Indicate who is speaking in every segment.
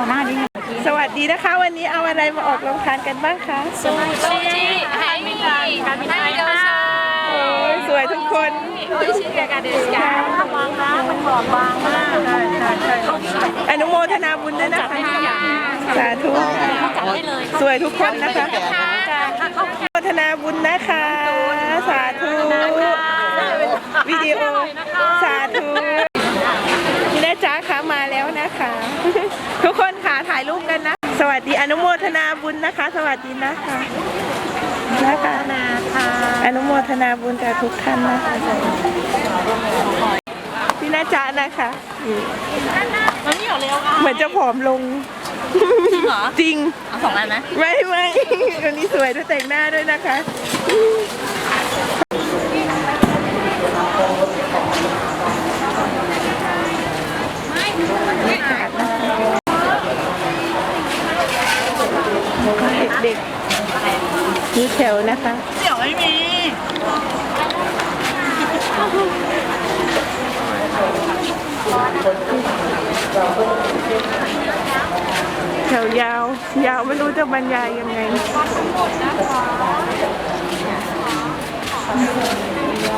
Speaker 1: เอาหน้านี้
Speaker 2: สวัสดีนะคะ วันนี้เอาอะไรมาออกโรงทานกันบ้างคะ
Speaker 1: ซูชิไฮมีการบินไทยค่ะ
Speaker 2: โอ้ยสวยทุกคน
Speaker 1: โอ้ยชิกากาเดสกาวางนะมันบอบบางมาก
Speaker 2: ใช่ใช่ใช่อนุโมทนาบุญด้วยนะคะสาธุ
Speaker 1: จัดได้เลย
Speaker 2: สวยทุกคนนะคะอนุโมทนาบุญนะคะ สาธุวิดีโอสาธุนี่นะจ๊ะคะมาแล้ว นะคะ ทุกคนค่ะถ่ายรูปกันนะ สวัสดีอนุโมทนาบุญนะคะ สวัสดีนะคะนะคะ
Speaker 1: นาค่ะ
Speaker 2: อนุโมทนาบุญกับทุกท่านนะคะพี่นาจ๊ะนะคะอืม
Speaker 1: มันนี่เหรอเร็วอะ
Speaker 2: เหมือนจะผอมลง
Speaker 1: จริงเหรอ
Speaker 2: จริง
Speaker 1: เอาสองอันไหม
Speaker 2: ไม่ไม่วันนี้สวยด้วยแต่งหน้าด้วยนะคะ เด็กๆนี่แถวนะคะ
Speaker 1: เดี๋ยวไม่มี
Speaker 2: แถวยาว ยาวไม่รู้จะบรรยายยังไง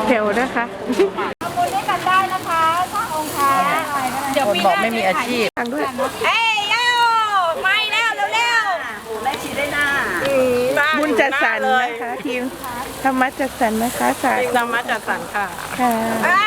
Speaker 2: แถวนะคะ
Speaker 1: เดี๋ยว
Speaker 3: คนบอกไม่มีอาชีพ
Speaker 2: ทางด้วย
Speaker 1: เอ้ยเร็วไม่แล้วเร็วเร็ว
Speaker 2: บุญ จัดสรรนะคะทีมธรรมะจัดสรรนะคะสาธุ
Speaker 3: นำมาจัดสรรค่ะ
Speaker 2: ค่ะ
Speaker 1: ไอ้